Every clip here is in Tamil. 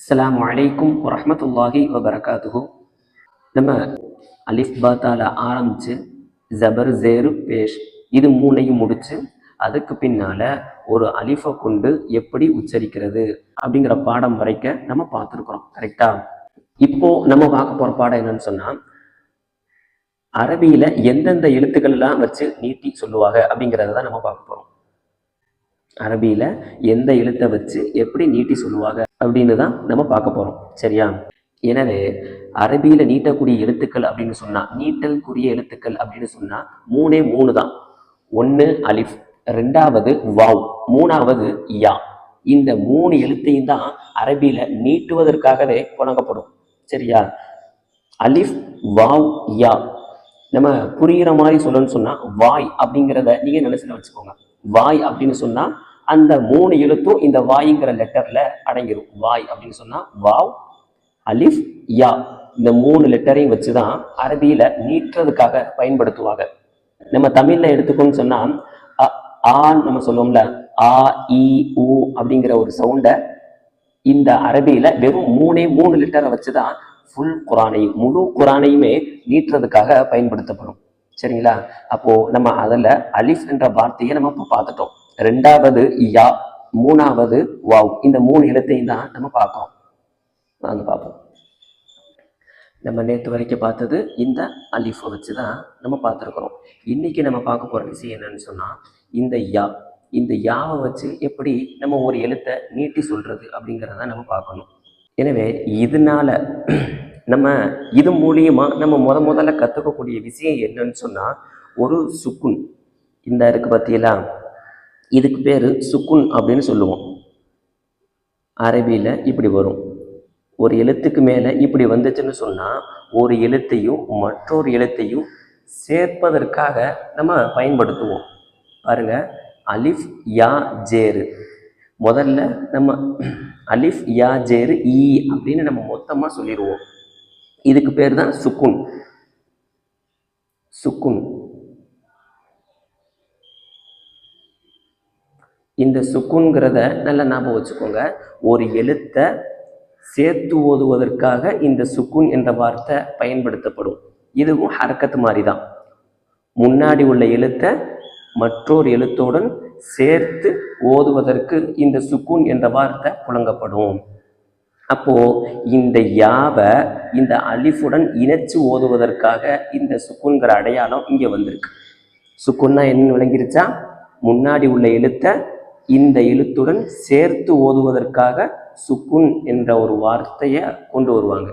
அஸ்லாம் வலைக்கும் வரமத்துல்லாஹி வபரகாத்துஹு. நம்ம அலிஃப் பாத்தால ஆரம்பிச்சு ஜபர் ஜேரு பேஷ் இது மூணையும் முடிச்சு அதுக்கு பின்னால ஒரு அலிஃபை கொண்டு எப்படி உச்சரிக்கிறது அப்படிங்கிற பாடம் வரைக்க நம்ம பார்த்துருக்குறோம். கரெக்டா இப்போ நம்ம பார்க்க போற பாடம் என்னன்னு சொன்னா அரபியில எந்தெந்த எழுத்துக்கள் எல்லாம் வச்சு நீட்டி சொல்லுவாங்க அப்படிங்கிறத தான் நம்ம பார்க்க போறோம். அரபியில எந்த எழுத்தை வச்சு எப்படி நீட்டி சொல்லுவாங்க அப்படின்னு தான் நம்ம பார்க்க போறோம். சரியா? எனவே அரபியில் நீட்டக்கூடிய எழுத்துக்கள் அப்படின்னு சொன்னா நீட்டல்குரிய எழுத்துக்கள் அப்படின்னு சொன்னா மூணே மூணு தான். ஒன்று அலிஃப் ரெண்டாவது வாவ் மூணாவது யா. இந்த மூணு எழுத்தையும் தான் அரபியில நீட்டுவதற்காகவே புழங்கப்படும் சரியா? அலிஃப் வாவ் யா. நம்ம புரிகிற மாதிரி சொல்லணும்னு சொன்னா வாய் அப்படிங்கிறத நீங்க நினைச்சுல வச்சுக்கோங்க. வாய் அப்படின்னு சொன்னா அந்த மூணு எழுத்தும் இந்த வாய்ங்கிற லெட்டர்ல அடங்கிடும் வாய் அப்படின்னு சொன்னா வாவ் அலிஃப் யா. இந்த மூணு லெட்டரையும் வச்சுதான் அரபியில நீட்டுறதுக்காக பயன்படுத்துவாங்க. நம்ம தமிழ்ல எடுத்துக்கோன்னு சொன்னா அ, நம்ம சொல்லுவோம்ல ஆ இ உ அப்படிங்கிற ஒரு சவுண்டை இந்த அரபியில வெறும் மூணே மூணு லிட்டரை வச்சுதான் ஃபுல் குரானையும் முழு குரானையுமே நீட்டுறதுக்காக பயன்படுத்தப்படும். சரிங்களா? அப்போ நம்ம அதில் அலிஃப் என்ற வார்த்தையை நம்ம இப்போ பார்த்துட்டோம். ரெண்டாவது யா மூணாவது வாவ் இந்த மூணு எழுத்தையும் தான் நம்ம பார்க்கோம் வாங்க பார்ப்போம். நம்ம நேற்று வரைக்கும் பார்த்தது இந்த அலிஃபை வச்சு தான் நம்ம பார்த்துருக்குறோம். இன்றைக்கி நம்ம பார்க்க போகிற விஷயம் என்னன்னு சொன்னால் இந்த யா இந்த யாவை வச்சு எப்படி நம்ம ஒரு எழுத்தை நீட்டி சொல்கிறது அப்படிங்கிறத நம்ம பார்க்கணும். எனவே இதனால நம்ம இது மூலியமா நம்ம முத முதல்ல கற்றுக்கக்கூடிய விஷயம் என்னன்னு சொன்னால் ஒரு சுக்குன். இந்த இருக்கு பார்த்தீங்களா இதுக்கு பேர் சுக்குன் அப்படின்னு சொல்லுவோம். அரபியில் இப்படி வரும். ஒரு எழுத்துக்கு மேலே இப்படி வந்துச்சுன்னு சொன்னால் ஒரு எழுத்தையும் மற்றொரு எழுத்தையும் சேர்ப்பதற்காக நம்ம பயன்படுத்துவோம். பாருங்க அலிஃப் யா ஜேரு. முதல்ல நம்ம அலிஃப் யா ஜேரு ஈ அப்படின்னு நம்ம மொத்தமாக சொல்லிடுவோம். இதுக்கு பேர் தான் சுக்குன். சுக்குன். இந்த சுக்குன்கிறத நல்லா ஞாபகம் வச்சுக்கோங்க. ஒரு எழுத்தை சேர்த்து ஓதுவதற்காக இந்த சுக்குன் என்ற வார்த்தை பயன்படுத்தப்படும். இதுவும் ஹரக்கத்து மாதிரி தான் முன்னாடி உள்ள எழுத்தை மற்றொரு எழுத்துடன் சேர்த்து ஓதுவதற்கு இந்த சுக்குன் என்ற வார்த்தை புழங்கப்படும். அப்போது இந்த யாவை இந்த அலிஃபுடன் இணைச்சு ஓதுவதற்காக இந்த சுக்குன்கிற அடையாளம் இங்கே வந்திருக்கு. சுக்குன்னா என்னன்னு விளங்கிருச்சா? முன்னாடி உள்ள எழுத்தை இந்த எழுத்துடன் சேர்த்து ஓதுவதற்காக சுக்குன் என்ற ஒரு வார்த்தையை கொண்டு வருவாங்க.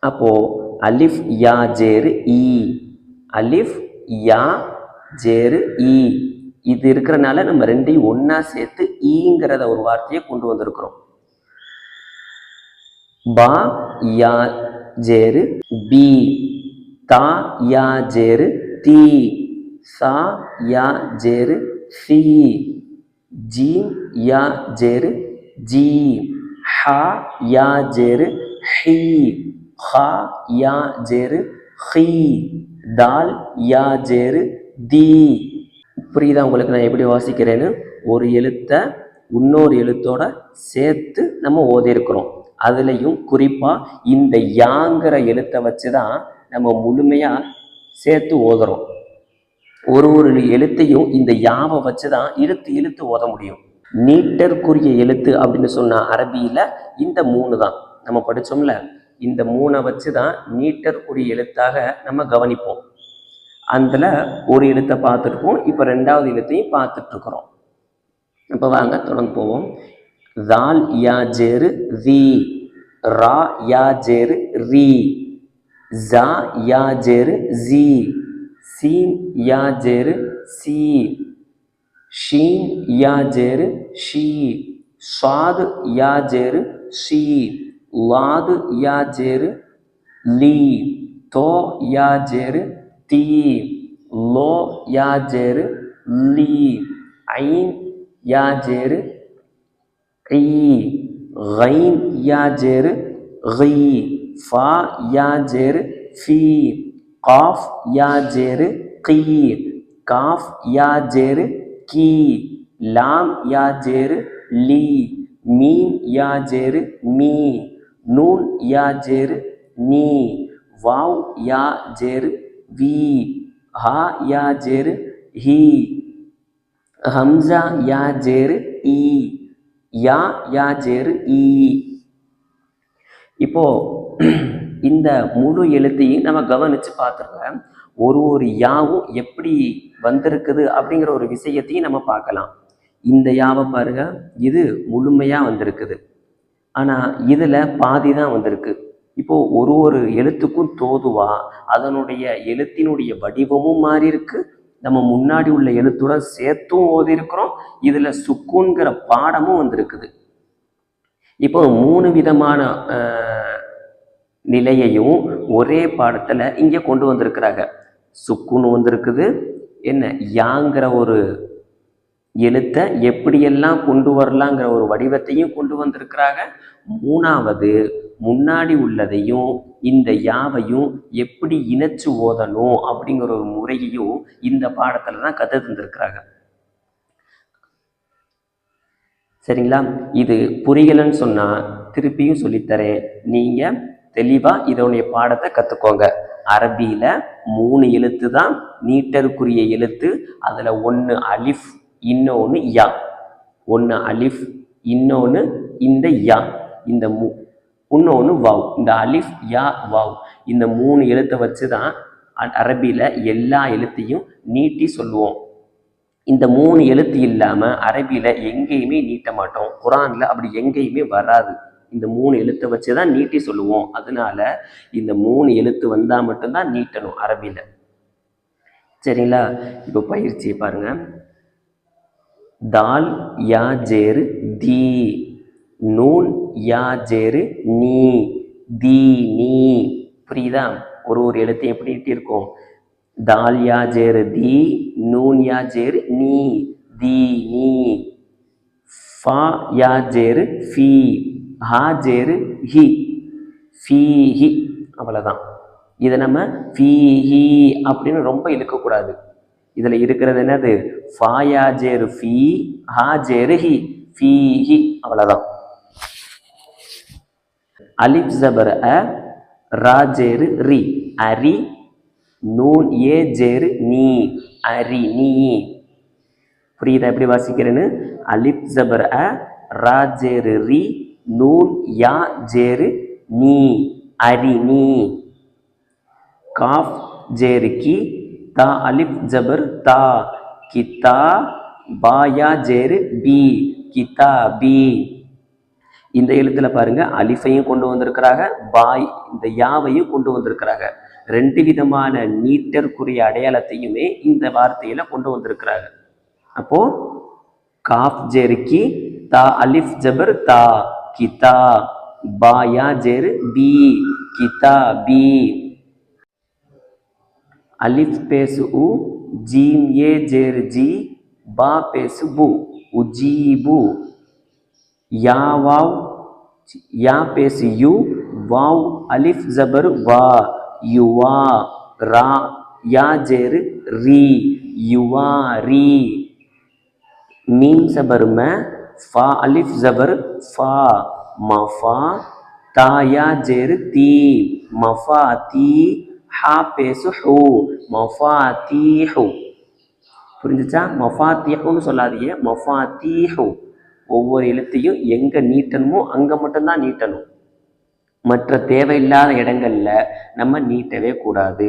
அப்போ அலிஃப் யா ஜேரு ஈ. அலிஃப் யா ஜேரு ஈ. இது இருக்கிறனால நம்ம ரெண்டையும் ஒன்றா சேர்த்து ஈங்கிறத ஒரு வார்த்தையை கொண்டு வந்திருக்கிறோம். பா யா ஜேரு பி தா யா ஜேரு தி சா யா ஜேரு சி ஜி யா ஜேரு ஜி ஹா யா ஜேரு ஹி ஹா யா ஜேரு ஹி தால் யா ஜேரு தி. புரியுதா உங்களுக்கு நான் எப்படி வாசிக்கிறேன்னு? ஒரு எழுத்தை இன்னொரு எழுத்தோட சேர்த்து நம்ம ஓதியிருக்கிறோம். அதுலேயும் குறிப்பாக இந்த யாங்கிற எழுத்தை வச்சு தான் நம்ம முழுமையாக சேர்த்து ஓதுறோம். ஒரு ஒரு எழுத்தையும் இந்த யாவை வச்சு தான் இழுத்து இழுத்து ஓத முடியும். நீட்டற்குரிய எழுத்து அப்படின்னு சொன்ன அரபியில் இந்த மூணு தான் நம்ம படிச்சோம்ல இந்த மூணை வச்சு தான் நீட்டற்குரிய எழுத்தாக நம்ம கவனிப்போம். அதில் ஒரு எழுத்தை பார்த்துருப்போம் இப்போ ரெண்டாவது எழுத்தையும் பார்த்துட்ருக்குறோம் இப்போ வாங்க தொடர்ந்து போவோம். தால் யா ஜேரு ரி ரா யா ஜேரு ரி ஜா யா ஜேரு ஜி சீன் யா ஜேரு சி ஷீன் யா ஜேரு ஷீ ஷாது யா ஜேரு ஷீ லாது யா ஜேரு லீ தோ யா ஜேரு தீ லோ யா ஜேரு லீ ஐன் யா ஜேரு ई गईन या जेर गई फा या जेर फ़ी काफ या जेर की काफ या जेर की लाम या जेर ली मीम या जेर मी नून या जेर नी वाव या जेर वी हा या जेर ही हमजा या जेर ई யா யா ஜேரு இ இப்போ இந்த முழு எழுத்தையும் நம்ம கவனிச்சு பார்த்துருங்க. ஒரு ஒரு யாவும் எப்படி வந்திருக்குது அப்படிங்கிற ஒரு விஷயத்தையும் நம்ம பார்க்கலாம். இந்த யாவை பாருங்க. இது முழுமையா வந்திருக்குது. ஆனா இதுல பாதி தான் வந்திருக்கு. இப்போ ஒரு ஒரு எழுத்துக்கும் தோதுவா அதனுடைய எழுத்தினுடைய வடிவமும் மாறி இருக்கு நம்ம முன்னாடி உள்ள எழுத்துடன் சேர்த்தும் ஓதி இருக்கிறோம் இதுல சுக்குங்கிற பாடமும் வந்திருக்குது. இப்போ மூணு விதமான நிலையையும் ஒரே பாடத்துல இங்க கொண்டு வந்திருக்கிறாங்க. சுக்குன்னு வந்திருக்குது. என்ன? யாங்கிற ஒரு எழுத்தை எப்படியெல்லாம் கொண்டு வரலாங்கிற ஒரு வடிவத்தையும் கொண்டு வந்திருக்கிறாங்க. மூணாவது முன்னாடி உள்ளதையும் இந்த யாவையும் எப்படி இணைச்சு ஓதணும் அப்படிங்கிற ஒரு முறையையும் இந்த பாடத்துல தான் கற்று தந்திருக்கிறாங்க. சரிங்களா? இது புரியலன்னு சொன்னா திருப்பியும் சொல்லித்தரேன். நீங்க தெளிவா இதனுடைய பாடத்தை கத்துக்கோங்க. அரபியில மூணு எழுத்து தான் நீட்டருக்குரிய எழுத்து அதுல ஒன்று அலிஃப் இன்னொன்று யா. ஒன்று அலிஃப் இன்னொன்று இந்த யா. இந்த மு இன்னொன்று வவ். இந்த அலிஃப் யா வவ். இந்த மூணு எழுத்தை வச்சு தான் அரபியில் எல்லா எழுத்தையும் நீட்டி சொல்லுவோம். இந்த மூணு எழுத்து இல்லாமல் அரபியில் எங்கேயுமே நீட்ட மாட்டோம். குரானில் அப்படி எங்கேயுமே வராது. இந்த மூணு எழுத்தை வச்சு தான் நீட்டி சொல்லுவோம். அதனால இந்த மூணு எழுத்து வந்தால் மட்டும்தான் நீட்டணும் அரபியில் சரிங்களா? இப்போ பயிற்சியை பாருங்க. தால் யா ஜேரு தி நூன் யா ஜேரு நீ தி நீ. புரியுதா? ஒரு ஒரு எழுத்தையும் எப்படி இருக்கும் தால் யா ஜேரு தி நூன் யா ஜேரு நீ. தி நீ. ஃபா யா ஜேரு ஃபி ஹா ஜேரு ஹி. Fee he. அவ்வளோதான் இதை நம்ம ஃபீ ஹி அப்படின்னு ரொம்ப இழுக்கக்கூடாது. இதில் இருக்கிறது என்னது? ஃபாயா ஜேரு ஃபி ஹா ஜேரு ஹி. Fee he. அவ்வளோதான் அலிப் ஜபர் அ ரா ஜேரு ரி. அரி நூன் ஏ ஜேரு நீ. அரி நீ. புரியுதா எப்படி வாசிக்கிறேன்னு? அலிப் ஜபர் அ ரா ஜேரு ரி நூன் யா ஜேரு நீ. அரி நீ. காஃப் ஜேரு கி தா அலிப் ஜபர் தா. கிதா பாயா ஜேரு பி. கிதா பி. இந்த எழுத்துல பாருங்க அலிஃபையும் கொண்டு வந்திருக்கிறாங்க பாய் இந்த யாவையும் கொண்டு வந்திருக்கிறாங்க. ரெண்டு விதமான நீட்டற்குரிய அடையாளத்தையுமே இந்த வார்த்தையில கொண்டு வந்திருக்கிறாங்க. அப்போ காஃப் ஜெருக்கி தா அலிஃப் ஜபர் தா கிதா பாயா ஜெரு பி கிதா பி. அலிஃப் பேசு உ ஜீம் ஏ ஜேர் ஜி பா பேசு பு உஜீபு யா வாவ் யா பேசு யு வாவ் அலிஃப் ஜபர் வா. யுவா ரா. யா ஜேரு ரீ. யுவா ரீ. மீம் ஜபர் ம ஃபா அலிஃப் ஜபர் ஃபா. மஃபா தாயா யா தீ. மஃபா தீ. ஹா பேசு ஹூ. மஃபா தீ ஹூ. புரிஞ்சுச்சா? மஃபாத்தியஹுன்னு சொல்லாதீங்க. மஃபா தீ ஹூ. ஒவ்வொரு எழுத்தையும் எங்கே நீட்டணுமோ அங்கே மட்டும்தான் நீட்டணும். மற்ற தேவையில்லாத இடங்களில் நம்ம நீட்டவே கூடாது.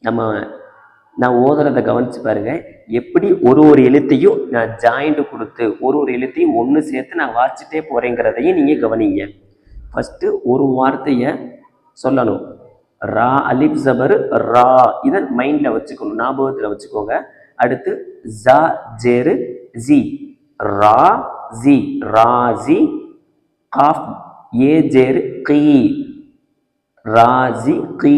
நம்ம நான் ஓதுறதை கவனிச்சு பாருங்க. எப்படி ஒரு ஒரு எழுத்தையும் நான் ஜாயிண்ட் கொடுத்து ஒரு ஒரு எழுத்தையும் ஒன்று சேர்த்து நான் வாசிச்சுட்டே போகிறேங்கிறதையும் நீங்கள் கவனிங்க. ஃபஸ்ட்டு ஒரு வார்த்தையை சொல்லணும். ரா அலிப் ஜபர் ரா. இதை மைண்டில் வச்சுக்கணும். ஞாபகத்தில் வச்சுக்கோங்க. அடுத்து ஜா ஜேரு ஜி. ரா ஜி ராஜி காஃப் ஏ ஜேரு கீ ராஜி கீ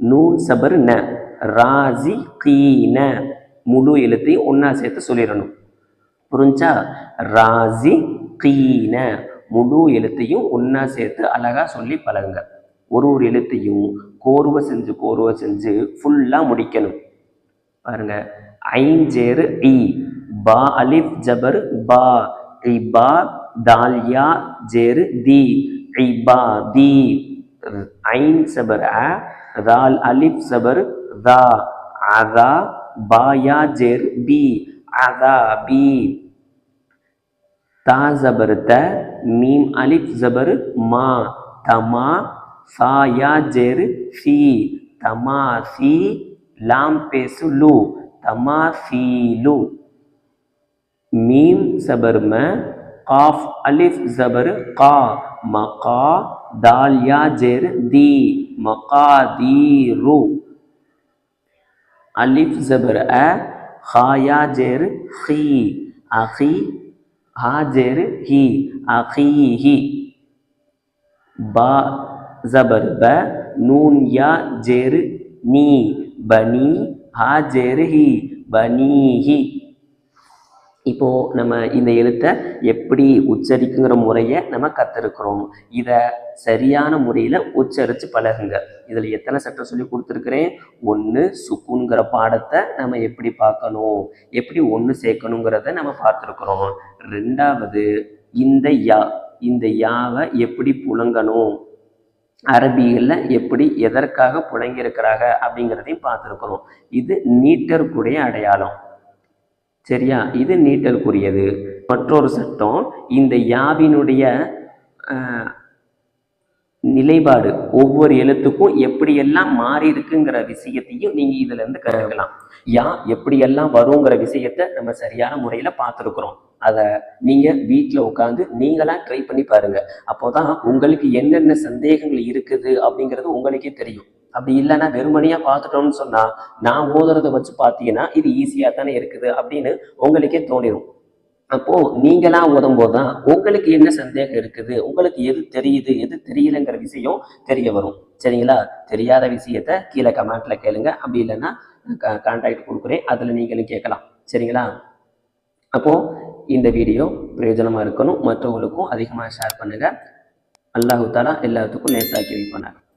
நூன் சபர் ந ராஜி கீன முழு எழுத்தையும் ஒன்றா சேர்த்து சொல்லிடணும். புரிஞ்சா? ராஜி கீன முழு எழுத்தையும் ஒன்றா சேர்த்து அழகாக சொல்லி பழகுங்க. ஒரு ஒரு எழுத்தையும் கோர்வை செஞ்சு கோர்வை செஞ்சு ஃபுல்லாக முடிக்கணும். பாருங்க. ஐஞ்சேரு ஜேரு இ. பா அலிஃப் ஜபர் பா. இபா தால்யா ஜேர் தி இபா தி ஐன் சபர் அ ரால் அலிப் சபர் தா அதா பாயா ஜேர் பி அதா பி தா ஜபர் த மீம் அலிப் ஜபர் மா தமா சாயா ஜெர் ஜேர் ஃபி தமா சி லாம் பேசு லு தமா சி லு மீம் சபர் ம காஃப் அலிஃப் ஜபர் கா மகா தால் யா ஜேர் தி மகாதீரு அலிஃப் ஜபர் அ ஹாயா ஜேர் ஹி அஹி ஹா ஜேர் ஹி அஹீஹி பா ஜபர் ப நூன் யா ஜேர் நீ பனி ஹா ஜேர் ஹி பனீஹி இப்போது நம்ம இந்த எழுத்தை எப்படி உச்சரிக்குங்கிற முறையை நம்ம கற்றுருக்குறோம் இதை சரியான முறையில் உச்சரித்து பழகுங்க. இதில் எத்தனை சட்டம் சொல்லி கொடுத்துருக்குறேன்? ஒன்று சுக்குங்கிற பாடத்தை நம்ம எப்படி பார்க்கணும்? எப்படி ஒன்று சேர்க்கணுங்கிறத நம்ம பார்த்துருக்குறோம். ரெண்டாவது இந்த யா இந்த யாவை எப்படி புழங்கணும்? அரபியில் எப்படி எதற்காக புழங்கியிருக்கிறாங்க அப்படிங்கிறதையும் பார்த்துருக்குறோம். இது நீட்டருக்குடைய அடையாளம். சரியா? இது நீட்டலுக்குரியது. மற்றொரு சட்டம் இந்த யாவினுடைய நிலைப்பாடு ஒவ்வொரு எழுத்துக்கும் எப்படியெல்லாம் மாறி இருக்குங்கிற விஷயத்தையும் நீங்கள் இதுலேருந்து கற்றுக்கலாம். யா எப்படியெல்லாம் வருங்கிற விஷயத்த நம்ம சரியான முறையில் பார்த்துருக்குறோம். அதை நீங்கள் வீட்டில் உட்காந்து நீங்களாக ட்ரை பண்ணி பாருங்கள் அப்போ தான் உங்களுக்கு என்னென்ன சந்தேகங்கள் இருக்குது அப்படிங்கிறது உங்களுக்கே தெரியும். அப்படி இல்லைன்னா வெறுமனையாக பார்த்துட்டோம்னு சொன்னால் நான் ஓதுறதை வச்சு பார்த்தீங்கன்னா இது ஈஸியாக தானே இருக்குது அப்படின்னு உங்களுக்கே தோணிடும் அப்போ நீங்களா ஓதும் போதுதான் உங்களுக்கு என்ன சந்தேகம் இருக்குது உங்களுக்கு எது தெரியுது எது தெரியலங்கிற விஷயம் தெரிய வரும். சரிங்களா? தெரியாத விஷயத்த கீழே கமெண்ட்ல கேளுங்க. அப்படி இல்லைன்னா கான்டாக்ட் கொடுக்குறேன். அதில் நீங்களும் கேட்கலாம். சரிங்களா? அப்போ இந்த வீடியோ பிரயோஜனமாக இருக்கணும். மற்றவங்களுக்கும் அதிகமாக ஷேர் பண்ணுங்கள் அல்லாஹு தாலா எல்லாத்துக்கும் லேசாக்கி வைப்பானார்